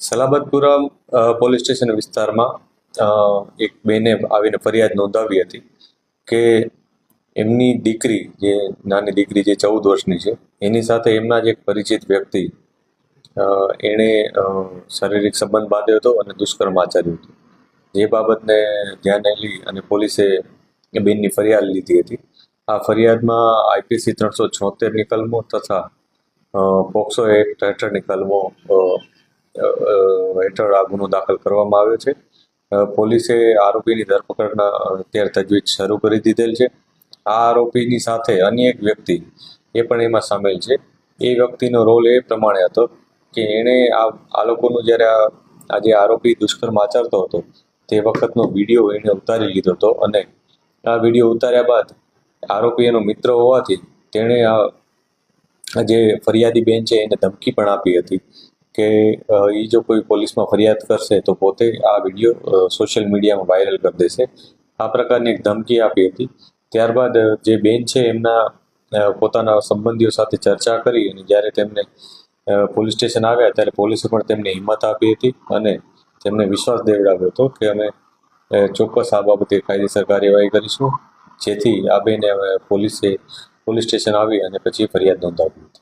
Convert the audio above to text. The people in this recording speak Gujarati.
સલાબતપુરા પોલીસ સ્ટેશન વિસ્તારમાં એક બેને આવીને ફરિયાદ નોંધાવી હતી કે એમની દીકરી જે નાની દીકરી જે ચૌદ વર્ષની છે, એની સાથે એમના જ એક પરિચિત વ્યક્તિ એણે શારીરિક સંબંધ બાંધ્યો હતો અને દુષ્કર્મ આચર્યું હતું. જે બાબતને ધ્યાને લઈ અને પોલીસે એ બેનની ફરિયાદ લીધી હતી. આ ફરિયાદમાં આઈપીસી ત્રણસો છોતેરની કલમો તથા પોક્સો એક્ટ હેઠળની કલમો હેઠળ આ ગુનો દાખલ કરવામાં આવ્યો છે. પોલીસે આરોપીની ધરપકડના અત્યારે તજવીજ શરૂ કરી દીધેલ છે. આ આરોપીની સાથે અન્ય એક વ્યક્તિ એ પણ એમાં સામેલ છે. એ વ્યક્તિનો રોલ એ પ્રમાણે હતો કે એણે આ આ લોકોનું જ્યારે આ જે આરોપી દુષ્કર્મ આચરતો હતો, તે વખતનો વીડિયો એણે ઉતારી લીધો હતો અને આ વીડિયો ઉતાર્યા બાદ આરોપી એનો મિત્ર હોવાથી તેણે આ જે ફરિયાદી બેન છે એને ધમકી પણ આપી હતી. કે એ જો કોઈ પોલીસમાં ફરિયાદ કરશે તો પોતે આ વીડિયો સોશિયલ મીડિયામાં વાયરલ કરી દેશે. આ પ્રકારની એક ધમકી આપી હતી. ત્યારબાદ જે બેન છે એમના પોતાના સંબંધીઓ સાથે ચર્ચા કરી અને જ્યારે તેમને પોલીસ સ્ટેશન આવ્યા ત્યારે પોલીસે પણ તેમને હિંમત આપી હતી અને તેમને વિશ્વાસ દેવડાવ્યો હતો કે અમે ચોક્કસ આ બાબતે કાયદેસર કાર્યવાહી કરીશું. જેથી આ બેને પોલીસે, પોલીસ સ્ટેશન આવી અને પછી ફરિયાદ નોંધાવી હતી.